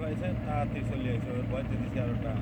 পাইছে তা তিরিশ চল্লিশ পঁয়ত্রিশ ভয় দিতেছি আর ওটা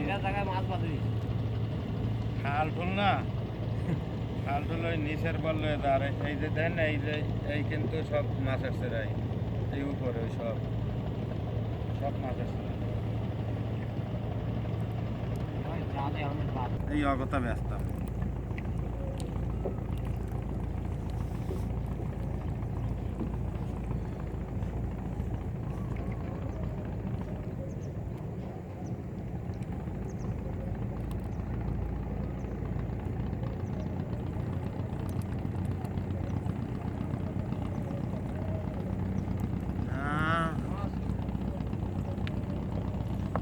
এটা জায়গায় মাছ বাঁধে খাল ঠুল না? খাল ঠুল ওই নিচের বললে আর এই যে দেন এই যে এই কিন্তু সব মাছ আসছে রাই এই উপরে ওই সব। সব মাছ আসছে এই অগতা ব্যস্ত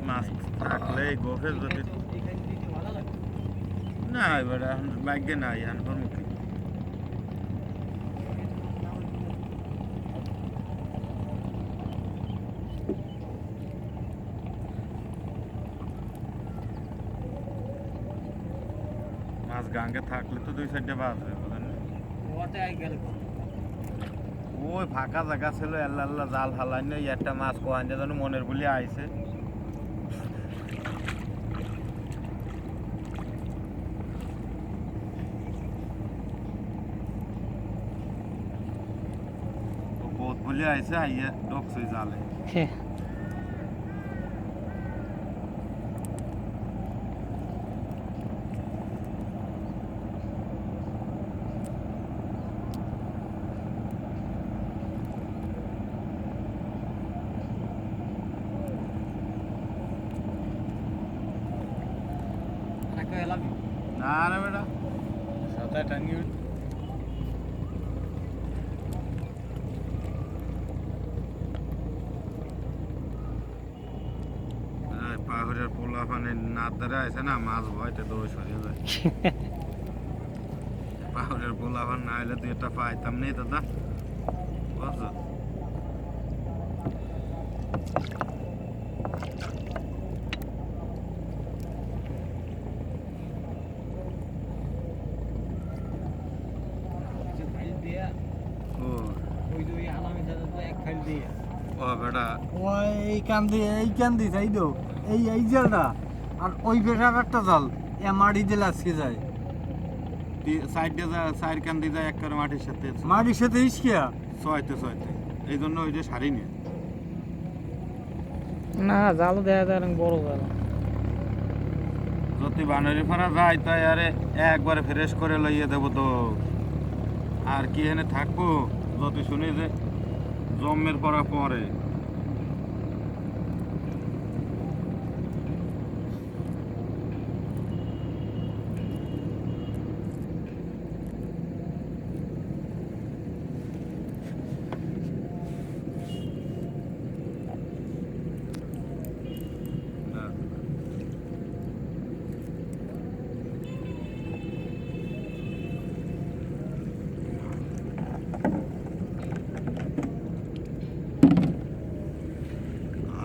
মাছ থাকলে গোফে যদি না এবার এখন ভাগ্যে নাই এখন মাছ গাঙ্গে থাকলে তো দুই সাইডে বাঁচবে বুঝলেন? না? ওতে আই গেল ওই ফাঁকা জায়গা ছিল আল্লাহ আল্লাহ জাল হালাই না একটা মাছ কোয়ান যেন মনের বলি আইছে। ও বোধ বলি আইছে আইয়া ঢুকছে জালে আরেকটা এলাম না রে বেটা সাঁতার টাঙ্গি পাহাড়ের পোলা না ধরে আছে না মাছ ভয়তে দৌড় সরিয়ে যায়। পাহাড়ের পোলা পান না হলে তুই এটা পাইতাম নেই দাদা। বুঝছ? দিয়া ও। ওই দুই আলামে দাদা তো এক খাইল দিয়া। ও বেটা। ওই এই কান দিয়ে এই কান দিয়ে তাই তো এই এই জালটা? আর ওই পেশার একটা জাল এ মাটি দিলে আজকে যায়। সাইডে যা সাইড কান দিয়ে যায় এক করে মাটির সাথে। মাটির সাথে ইসকিয়া ছয়তে ছয়তে। এই জন্য ওই যে শাড়ি নিয়ে। না জাল দেয়া যায় বড় জাল। যদি বানারি ফারা যায় তাই আরে একবারে ফ্রেশ করে লইয়ে দেবো তো। আর কি এখানে থাকব? যদি শুনি যে জমের পরা পরে না।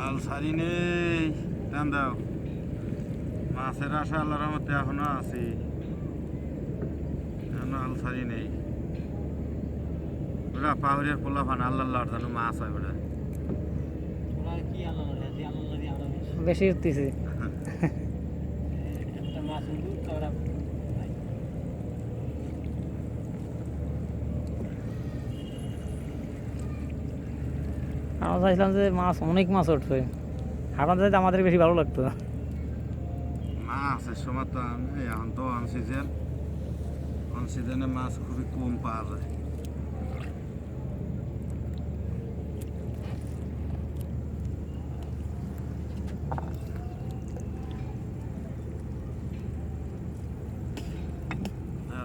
আল সারি নেই টান দাও। মাছের আশা আল্লাহর মধ্যে এখনও আছি। এখনও আল সারি নেই। ওরা পাহাড়িয়ার পোলা ফান আল্লাহ আল্লাহর জানো মাছ হয় ওরা। বেশি। উঠতেছে। আমরা চাইছিলাম যে মাছ অনেক মাছ উঠবে। আপনাদের চাইতে আমাদের বেশি ভালো লাগতো। মাছের সময় তো এখন তো অন সিজন অন মাছ খুবই কম পাওয়া যায়।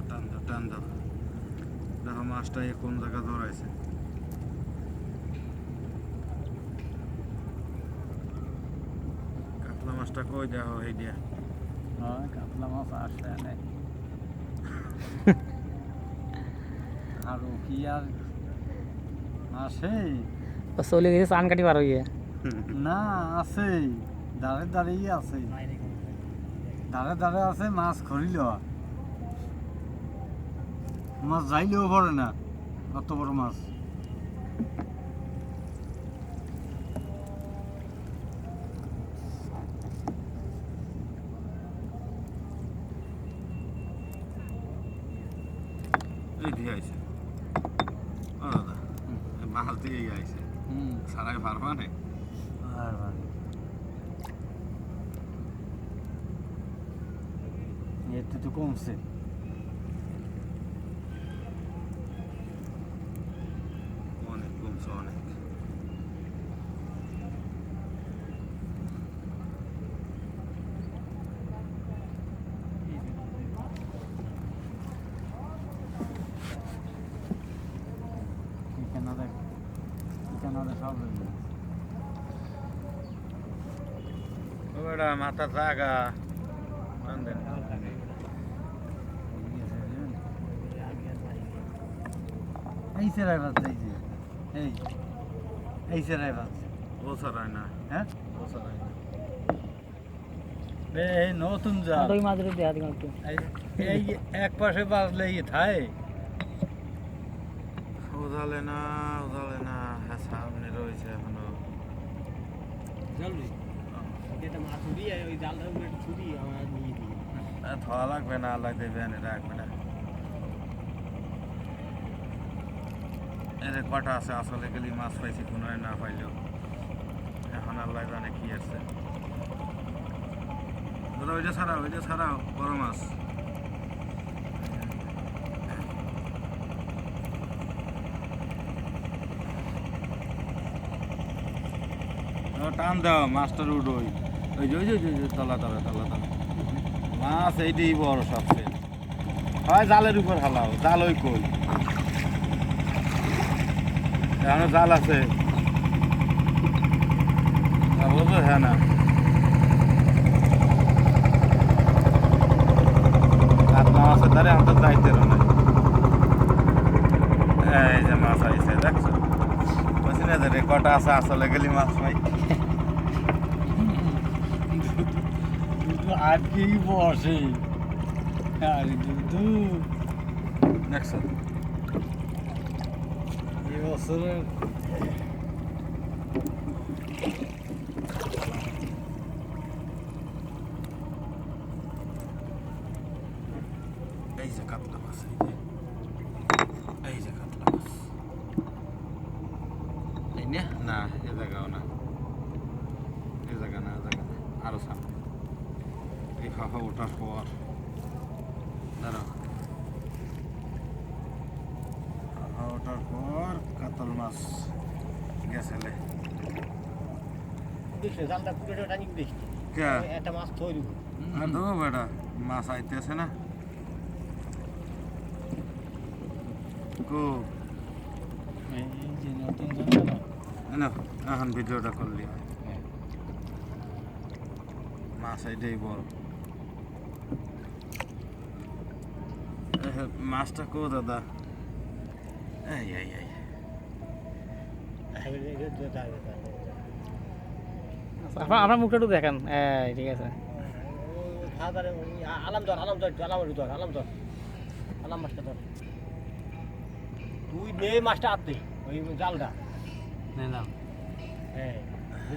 টান দাও, টান দেখো মাছটা কোন জায়গা ধরাইছে কাতলা মাছটা কই দেখো এই দিয়া? হ্যাঁ কাতলা মাছ আসে না। আর কি আর আসে? চলে গেছে চান কাটি পার হইয়ে না আছে। দাঁড়ে দাঁড়িয়ে আছে। দাঁড়ে দাঁড়ে আছে মাছ খরিল মাছ যাইলেও পড়ে না অত বড় মাছ। মাছ দিয়ে আইছে। হুম। সারাই পারবা না এতে তো কমছে অনেক কমছে অনেক এখানে দেখ এখানে সব গেছে। ও বেটা মাথা জাগা এই সেরাই বাজ এই যে এই এই সেরাই বাজ ও সারাই না হ্যাঁ ও সারাই না বে, এই নতুন একটু এই- এক পাশে বাজলে ই থায় না উজালে না সামনে রয়েছে এখনও। ধোয়া লাগবে না লাগবে ভ্যানে রাখবে না এদের কটা আছে আসলে গেলি মাছ পাইছি কোনো না পাইলেও এখন আল্লাহ জানে কি আছে। দাদা ওইটা ছাড়াও ওইটা ছাড়াও বড় মাছ। টান দাও মাছটার উঠোই ওই। যে ওই যে তলা তলা তলা তলা। মাছ এইটাই বড় সবচেয়ে। হয় জালের উপর হালাও, জাল ওই কই? জাল আছে। হ্যাঁ না। যাইতে এই যে মাছ দেখছ? রেকর্ড আছে, আসলে গেলি মাছ ভাই কিন্তু আজকেই বসে? আরে দুধু দেখছ এই বছরের এই যে কাতলা মাছ এই যে কাতলা মাছ। এই না না, এ জায়গাও না। এ জায়গা না, এ জায়গা না, আরও সামনে। ফাফা ওঠার পর দাঁড়াও। ফাফা ওঠার পর কাতল মাছ গেছেলে একটা মাছ আইতেছে না। এখন ভিডিওটা করলি। হয়। মাছ এইটাই বল। মাছটা কো দাদা। এই এই এই আপনার আপনার মুখটা একটু দেখান। এই ঠিক আছে। আলাম ধর আলাম ধর আলাম ধর আলাম ধর আলাম মাছটা ধর তুই নে মাছটা আনতে ওই জালটা নিলাম হ্যাঁ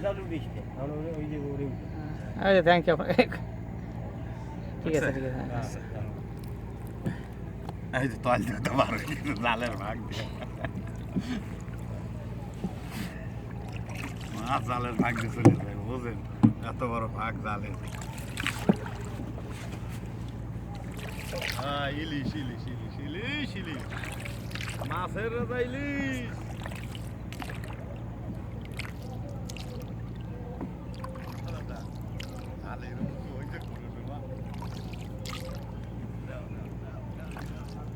জাল উঠিস ওই- যে উঠে। থ্যাংক ইউ ঠিক আছে ঠিক আছে। হ্যাঁ। এই যে তল দিতে পারো কিন্তু জালের ভাগ দিয়ে মাছ জালের ভাগ দিয়ে চলে যায় বুঝেন এত বড় ভাগ জালের ইলিশ ইলিশ ইলিশ ইলিশ ইলিশ মাছের রাজা ইলিশ